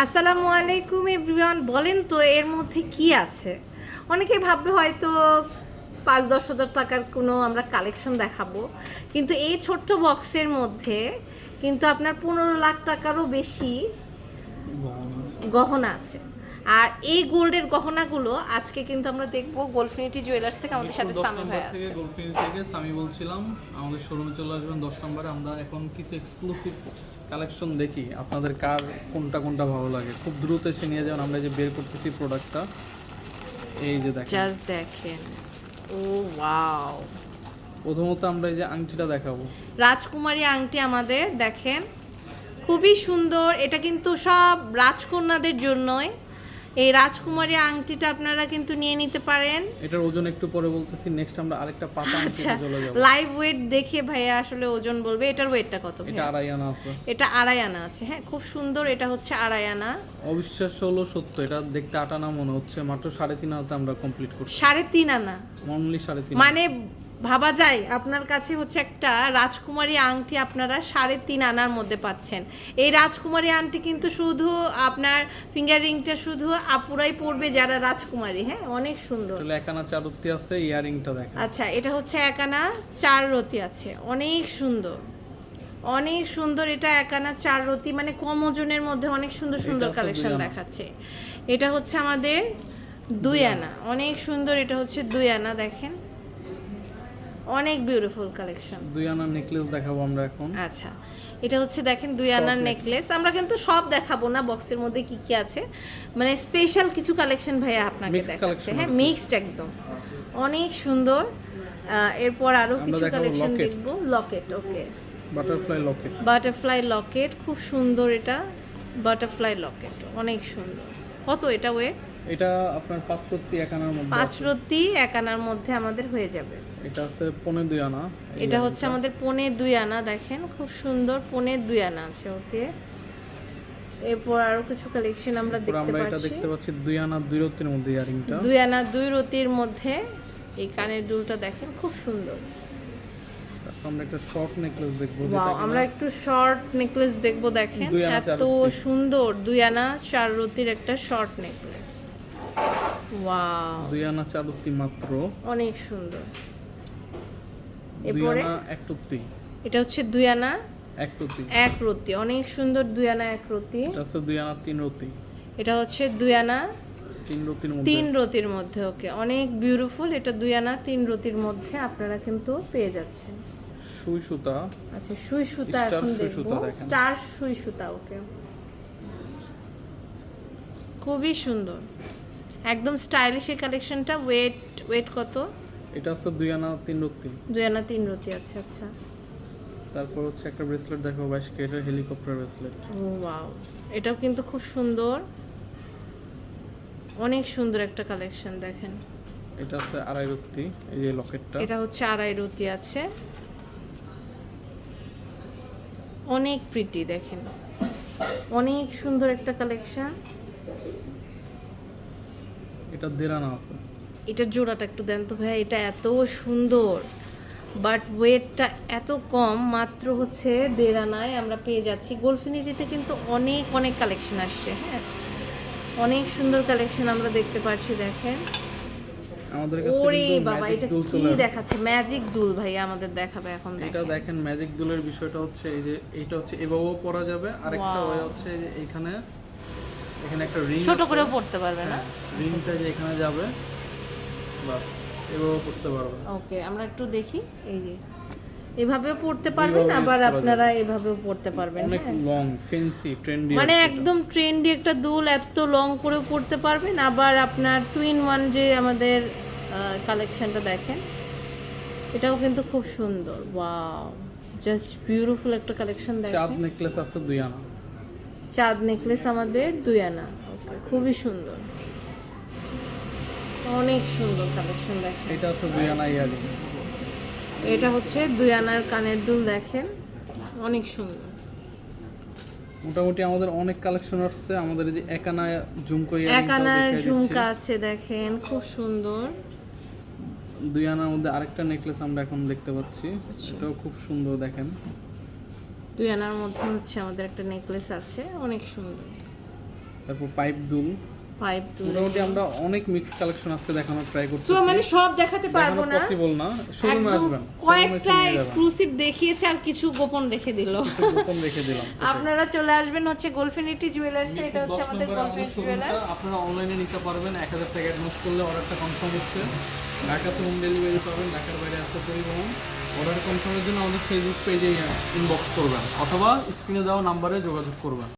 আসসালামু আলাইকুম এভরিওয়ান, বলেন তো এর মধ্যে কি আছে? অনেকেই ভাববে হয়তো পাঁচ দশ হাজার টাকার কোনো আমরা কালেকশন দেখাবো, কিন্তু এই ছোট্ট বক্সের মধ্যে কিন্তু আপনার পনেরো লাখ টাকারও বেশি গহনা আছে। আর এই গোল্ডের গহনাগুলো আজকে কিন্তু আমরা দেখব গোল্ডফিনিটি জুয়েলার্স থেকে আমাদের সাথে সামি ভাই থেকে আছে। গোলফিনি থেকে সামি বলছিলাম আমাদের শোরুমে চলে আসবেন দশ নম্বরে। আমরা এখন কিছু এক্সক্লুসিভ কালেকশন দেখি আপনাদের কার কোনটা কোনটা ভালো লাগে। খুব দ্রুত এসে নিয়ে যাবেন আমরা যে বের করতেছি প্রোডাক্টটা এই যে দেখেন। জাস্ট দেখেন। ও ওয়াও প্রথমত আমরা এই যে আংটিটা দেখাবো। রাজকুমারী আংটি আমাদের দেখেন। খুবই সুন্দর এটা কিন্তু সব রাজকন্যাদের জন্যই। এই রাজকুমারী আংটিটা আপনারা কিন্তু নিয়ে নিতে পারেন। এটার ওজন একটু পরে বলতেছি নেক্সট আমরা আরেকটা পাতা আচ্ছা চলে যাব। লাইভ ওয়েট দেখে ভাইয়া আসলে ওজন বলবে। এটার ওয়েটটা কত এটা আড়াই আনা আছে। এটা আড়াই আনা আছে হ্যাঁ খুব সুন্দর। এটা হচ্ছে আড়াই আনা। অবিশ্বাস্য হলো সত্য এটা দেখতে আটানা মনে হচ্ছে মাত্র সাড়ে তিন আনাতে আমরা কমপ্লিট করছি। সাড়ে তিন আনা? অনলি সাড়ে তিন মানে ভাবা যায় আপনার কাছে হচ্ছে একটা রাজকুমারী আংটি আপনারা সাড়ে তিন আনার মধ্যে পাচ্ছেন। এই রাজকুমারী আংটি কিন্তু শুধু আপনার ফিঙ্গার রিংটা শুধু আপুরাই পরবে যারা রাজকুমারী হ্যাঁ? অনেক সুন্দর। আসলে এক আনা চারুত্তি আছে ইয়ারিংটা দেখেন। আচ্ছা এটা হচ্ছে একানা চার রতি আছে। অনেক সুন্দর। অনেক সুন্দর এটা একানা চার রতি মানে কম ওজনের মধ্যে অনেক সুন্দর সুন্দর কালেকশন দেখাচ্ছে। এটা হচ্ছে আমাদের দুই আনা। অনেক সুন্দর এটা হচ্ছে দুই আনা দেখেন। অনেক বিউটিফুল কালেকশন দুই আনার নেকলেস দেখাবো আমরা এখন। আচ্ছা এটা হচ্ছে দেখেন দুই আনার নেকলেস আমরা কিন্তু সব দেখাবো না বক্সের মধ্যে কি কি আছে। মানে স্পেশাল কিছু কালেকশন ভাইয়া আপনাকে দেখাচ্ছে। হ্যাঁ মিক্সড একদম। অনেক সুন্দর। এরপর আরও কিছু কালেকশন। দেখব। Locket okay butterfly locket butterfly locket খুব সুন্দর এটা। বাটারফ্লাই লকেট অনেক সুন্দর। কত এটা ওয়েট এটা আপনার পাঁচ সত্যি এক আনার মধ্যে পাঁচ রত্তি এক আনার মধ্যে আমাদের হয়ে যাবে। এটা আছে পনেরো দুই আনা। এটা হচ্ছে আমাদের পনে দুই আনা দেখেন খুব সুন্দর পনে দুই আনা আছে ওকে এরপর আরও কিছু কালেকশন আমরা দেখতে আমরা এটা দেখতে পাচ্ছি দুই আনা দুই রত্তির মধ্যে ইয়ারিংটা। দুই আনা দুই রতির মধ্যে এই কানের দুলটা দেখেন খুব সুন্দর। আমরা একটা শর্ট নেকলেস দেখব ওয়াও আমরা একটু শর্ট নেকলেস দেখব দেখেন এত সুন্দর দুই আনা চার রতির একটা শর্ট নেকলেস ওয়াও দুই আনা চার মাত্র। অনেক সুন্দর। এরপরে? এক এটা হচ্ছে দুই আনা? এক রত্তি এক রতি অনেক সুন্দর দুই আনা এক রতি এটা আছে দুই আনা তিন এটা হচ্ছে দুই আনা তিন রত্তির মধ্যে। তিন রতির মধ্যে ওকে। অনেক বিউটিফুল এটা দুই আনা তিন রতির মধ্যে আপনারা কিন্তু পেয়ে যাচ্ছেন। সুই সুতা। আচ্ছা সুই সুতা এখন দেখব। স্টার সুই সুতা ওকে। খুবই সুন্দর। একদম স্টাইলিশ এই কালেকশনটা ওয়েট ওয়েট কত? এটা আছে দুই আনা তিন রত্তি দুই আনা তিন রতি আছে আচ্ছা। তারপর হচ্ছে একটা ব্রেসলেট দেখো বাইশ কেটের হেলিকপ্টার ব্রেসলেট ও ওয়াও এটাও কিন্তু খুব সুন্দর। অনেক সুন্দর একটা কালেকশন দেখেন। এটা আছে আড়াই রত্তি এই যে লকেটটা। এটা হচ্ছে আড়াই রতি আছে। অনেক প্রিটি দেখেন। অনেক সুন্দর একটা কালেকশন এটা দেড় আনা আছে। এটার জোড়াটা একটু দেন তো ভাই এটা এত সুন্দর। বাট ওয়েটটা এত কম মাত্র হচ্ছে দেড় আনায় আমরা পেয়ে যাচ্ছি। গোলফিনিটিতে কিন্তু অনেক অনেক কালেকশন আসছে হ্যাঁ? অনেক সুন্দর কালেকশন আমরা দেখতে পাচ্ছি দেখেন। আমাদের কাছে ওরে বাবা এটা কি দেখাচ্ছে? ম্যাজিক দুল ভাই আমাদের দেখাবে এখন এটা দেখেন। ম্যাজিক দুলের বিষয়টা হচ্ছে এই যে এইটা হচ্ছে এভাবেও পরা যাবে। আরেকটা. হচ্ছে এইখানে এখানে একটা রিং ছোট করেও পড়তে পারবে না? রিং সাইজ এখানে যাবে বাস এভাবেও করতে পারবে। ওকে আমরা একটু দেখি এই যে। এভাবেও পড়তে পারবেন আবার আপনারা এভাবেও পড়তে পারবেন অনেক হ্যাঁ। লং ফেন্সি ট্রেন্ডি মানে একদম ট্রেন্ডি একটা দুল এত লং করে পড়তে পারবেন। আবার আপনার টুইন ওয়ান যে আমাদের কালেকশনটা দেখেন এটাও কিন্তু খুব সুন্দর। ওয়াও জাস্ট বিউটিফুল একটা কালেকশন চাঁদ দেখেন। নেকলেস আছে দুই আনা। চাঁদ নেকলেস আমাদের দুই আনা। খুবই সুন্দর। অনেক সুন্দর কালেকশন দেখেন। এটা হচ্ছে দুই আনা ইয়ারিং এটা হচ্ছে দুই আনার কানের দুল দেখেন। অনেক সুন্দর। মোটামুটি আমাদের অনেক কালেকশন আসছে। আমাদের এই যে এক আনা ঝুমকো এক আনার ঝুমকা আছে দেখেন খুব সুন্দর। দুই আনার মধ্যে আরেকটা নেকলেস আমরা এখন দেখতে পাচ্ছি। আচ্ছা। এটাও খুব সুন্দর দেখেন। দুই আনার মধ্যে হচ্ছে আমাদের একটা নেকলেস আছে অনেক সুন্দর। তারপর পাইপ দুল। পাইপ দুল। মোটামুটি আমরা অনেক মিক্স কালেকশন আজকে দেখানোর ট্রাই করছি সো মানে সব দেখাতে পারব না। পসিবল না। শোরুমে আসবেন। কয়েকটা এক্সক্লুসিভ দেখিয়েছে আর কিছু গোপন রেখে দিল। গোপন রেখে দিলাম আপনারা চলে আসবেন হচ্ছে গোলফিনিটি জুয়েলার্স এটা হচ্ছে আমাদের গোলফিনিটি জুয়েলার্স আপনারা অনলাইনে নিতে পারবেন এক হাজার টাকা অ্যাডভান্স করলে অর্ডারটা কনফার্ম হচ্ছে। ঢাকাতে হোম ডেলিভারি পাবেন ঢাকার বাইরে আসতে পরিবহন। অর্ডার কনফার্মের জন্য আমাদের ফেসবুক পেজে ইনবক্স করবেন অথবা স্ক্রিনে দেওয়া নাম্বারে যোগাযোগ করবেন।